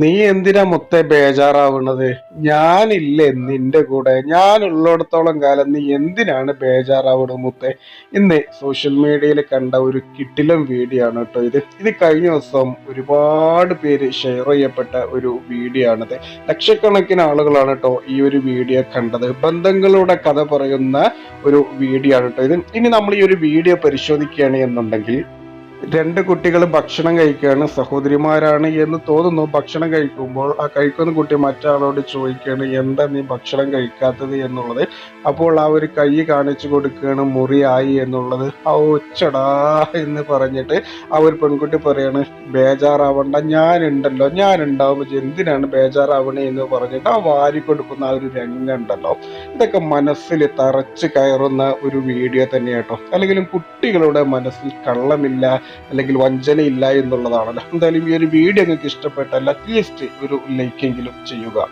നീ എന്തിനാ മുത്തെ ബേജാറാവുന്നത് ഞാനില്ലേ നിന്റെ കൂടെ. ഞാൻ ഉള്ളിടത്തോളം കാലം നീ എന്തിനാണ് ബേജാറാവുന്നത് മുത്തെ? ഇന്ന് സോഷ്യൽ മീഡിയയിൽ കണ്ട ഒരു കിട്ടിലം വീഡിയോ ആണ് കേട്ടോ ഇത്. ഇത് കഴിഞ്ഞ ദിവസം ഒരുപാട് പേര് ഷെയർ ചെയ്യപ്പെട്ട ഒരു വീഡിയോ ആണിത് ലക്ഷക്കണക്കിന് ആളുകളാണ് കേട്ടോ ഈ ഒരു വീഡിയോ കണ്ടത്. ബന്ധങ്ങളുടെ കഥ പറയുന്ന ഒരു വീഡിയോ ആണ് കേട്ടോ ഇത്. ഇനി നമ്മൾ ഈ ഒരു വീഡിയോ പരിശോധിക്കുകയാണ് എന്നുണ്ടെങ്കിൽ രണ്ട് കുട്ടികൾ ഭക്ഷണം കഴിക്കുകയാണ്. സഹോദരിമാരാണ് എന്ന് തോന്നുന്നു. ഭക്ഷണം കഴിക്കുമ്പോൾ ആ കഴിക്കുന്ന കുട്ടി മറ്റാളോട് ചോദിക്കുകയാണ് എന്താ നീ ഭക്ഷണം കഴിക്കാത്തത്? എന്നുള്ളത്. അപ്പോൾ ആ ഒരു കൈ കാണിച്ചു കൊടുക്കുകയാണ് മുറിയായി എന്നുള്ളത്. ആ ഒച്ചടാ എന്ന് പറഞ്ഞിട്ട് ആ ഒരു പെൺകുട്ടി പറയാണ് ബേജാറാവണ്ട ഞാനുണ്ടല്ലോ ഞാൻ ഉണ്ടാവുമ്പോൾ എന്തിനാണ് ബേജാറാവണേ എന്ന് പറഞ്ഞിട്ട് ആ വാരി കൊടുക്കുന്ന ആ ഒരു രംഗം ഉണ്ടല്ലോ. ഇതൊക്കെ മനസ്സിൽ തറച്ച് കയറുന്ന ഒരു വീഡിയോ തന്നെയാട്ടോ. അല്ലെങ്കിലും കുട്ടികളുടെ മനസ്സിൽ കള്ളമില്ല അല്ലെങ്കിൽ വഞ്ചനയില്ല എന്നുള്ളതാണല്ലോ എന്തായാലും ഈ ഒരു വീഡിയോ നിങ്ങൾക്ക് ഇഷ്ടപ്പെട്ടാൽ അറ്റ്ലീസ്റ്റ് ഒരു ലൈക്കെങ്കിലും ചെയ്യുക.